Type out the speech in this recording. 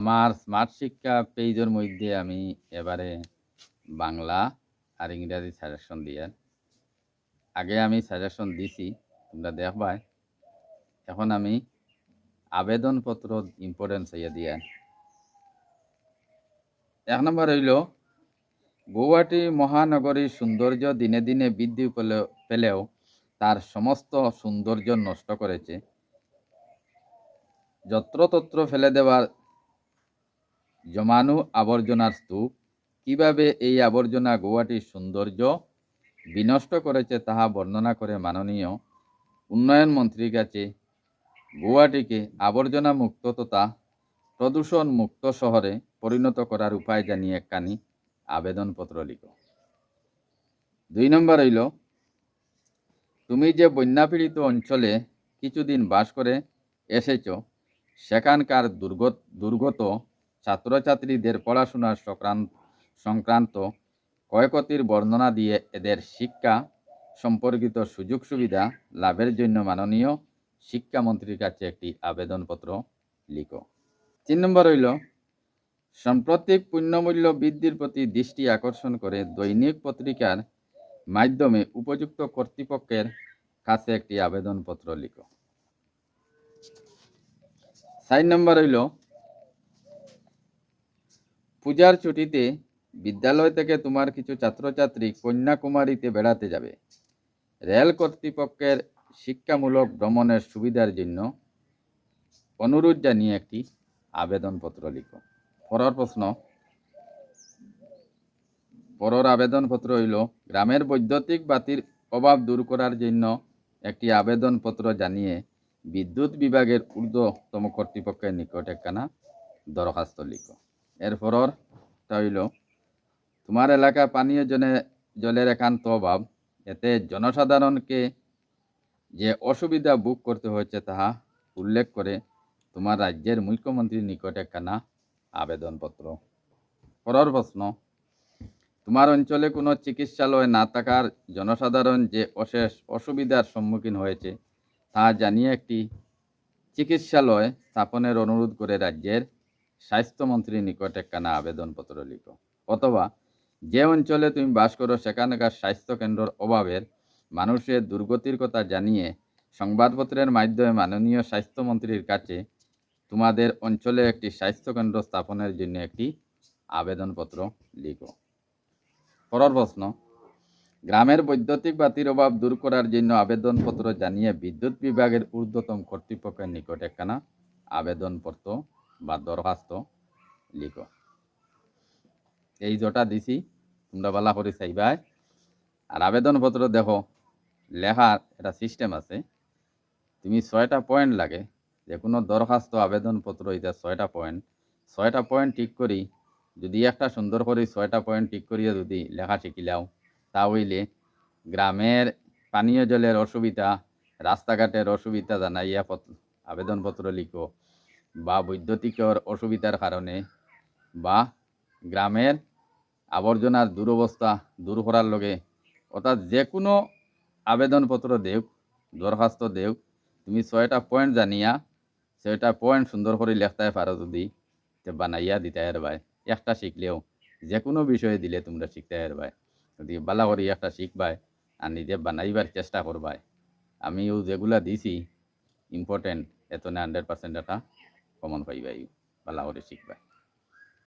আমার স্মার্ট শিক্ষা পেজের মধ্যে আমি এবারে বাংলা আর ইংরাজি সাজেশন দিয়ে। আগে আমি সাজেশন দিছি, তোমরা দেখবাই এখন আমি আবেদনপত্র ইম্পর্টেন্স হইয়া দিয়ে। এক নম্বর হইল গৌহাটি মহানগরীর সৌন্দর্য দিনে দিনে বৃদ্ধি পেলেও তার সমস্ত সৌন্দর্য নষ্ট করেছে। যত্রতত্র ফেলে দেওয়ার জমানু আবর্জনার স্তূপ। কীভাবে এই আবর্জনা গোয়াটির সৌন্দর্য বিনষ্ট করেছে তাহা বর্ণনা করে মাননীয় উন্নয়ন মন্ত্রীর কাছে গোয়াটিকে আবর্জনা মুক্ত তথা প্রদূষণ মুক্ত শহরে পরিণত করার উপায় জানিয়ে একখানি আবেদনপত্র লিখো। দুই নম্বর হইল, তুমি যে বন্যাপীড়িত অঞ্চলে কিছুদিন বাস করে এসেছ, সেখানকার দুর্গত দুর্গত ছাত্রছাত্রীদের পড়াশোনার সংক্রান্ত সংক্রান্ত ক্ষয়ক্ষতির বর্ণনা দিয়ে এদের শিক্ষা সম্পর্কিত সুযোগ সুবিধা লাভের জন্য মাননীয় শিক্ষামন্ত্রীর কাছে একটি আবেদনপত্র লিখো। তিন নম্বর হইল, সাম্প্রতিক পুণ্যমূল্য বৃদ্ধির প্রতি দৃষ্টি আকর্ষণ করে দৈনিক পত্রিকার মাধ্যমে উপযুক্ত কর্তৃপক্ষের কাছে একটি আবেদনপত্র লিখো। চার নম্বর হইল পূজার ছুটিতে বিদ্যালয় থেকে তোমার কিছু ছাত্রছাত্রী কন্যাকুমারীতে বেড়াতে যাবে। রেল কর্তৃপক্ষের শিক্ষামূলক ভ্রমণের সুবিধার জন্য অনুরোধ জানিয়ে একটি আবেদনপত্র লিখো। পরের প্রশ্ন, পরের আবেদনপত্র হইল, গ্রামের বৈদ্যুতিক বাতির অভাব দূর করার জন্য একটি আবেদনপত্র জানিয়ে বিদ্যুৎ বিভাগের ঊর্ধ্বতম কর্তৃপক্ষের নিকট একখানা দরখাস্ত লিখো। এরপর হইল, তোমার এলাকা পানীয় জনে, জলের একান্ত অভাব, এতে জনসাধারণকে যে অসুবিধা বুক করতে হয়েছে তাহা উল্লেখ করে তোমার রাজ্যের মুখ্যমন্ত্রীর নিকট একখানা আবেদনপত্র। পরের প্রশ্ন, তোমার অঞ্চলে কোনো চিকিৎসালয় না থাকার জনসাধারণ যে অশেষ অসুবিধার সম্মুখীন হয়েছে, তা জানিয়ে একটি চিকিৎসালয় স্থাপনের অনুরোধ করে রাজ্যের স্বাস্থ্যমন্ত্রীর নিকট একখানা আবেদনপত্র লিখো। অথবা যে অঞ্চলে তুমি বাস করো, সেখানকার স্বাস্থ্যকেন্দ্রের অভাবের মানুষের দুর্গতির কথা জানিয়ে সংবাদপত্রের মাধ্যমে মাননীয় স্বাস্থ্যমন্ত্রীর কাছে তোমাদের অঞ্চলে একটি স্বাস্থ্যকেন্দ্র স্থাপনের জন্য একটি আবেদনপত্র লিখো। পরের প্রশ্ন, গ্রামের বৈদ্যুতিক বাতির অভাব দূর করার জন্য আবেদনপত্র জানিয়ে বিদ্যুৎ বিভাগের ঊর্ধ্বতম কর্তৃপক্ষের নিকট একখানা আবেদনপত্র বা দরখাস্ত লিখো। এই জটা দিছি, তোমরা বালা করে চাইবাই। আর আবেদনপত্র দেখো, লেখার একটা সিস্টেম আছে। তুমি ছয়টা পয়েন্ট লাগে, যে কোনো দরখাস্ত, আবেদনপত্র, এটা ছয়টা পয়েন্ট ছয়টা পয়েন্ট ঠিক করি, যদি একটা সুন্দর করে ছয়টা পয়েন্ট ঠিক করিয়া যদি লেখা শিখিলাও তা হইলে গ্রামের পানীয় জলের অসুবিধা, রাস্তাঘাটের অসুবিধা জানাইয়া পত্র আবেদনপত্র লিখো। বা বৈদ্যুতিকর অসুবিধার কারণে বা গ্রামের আবর্জনার দুরবস্থা দূর করার লগে অর্থাৎ যে কোনো আবেদনপত্র দেও দরখাস্ত দেও তুমি ছয়টা পয়েন্ট জানিয়া, ছয়টা পয়েন্ট সুন্দর করে লেখতে পারো যদি, তে বানাইয়া দিতে পারবাই একটা শিখলেও যে কোনো বিষয়ে দিলে তোমরা শিখতে পারবাই যদি বালা করে একটা শিখবাই আর নিজে বানাইবার চেষ্টা করবাই আমিও যেগুলা দিছি ইম্পর্টেন্ট এত না হান্ড্রেড পার্সেন্ট একটা কমন পাইবাই বা করে শিখবাই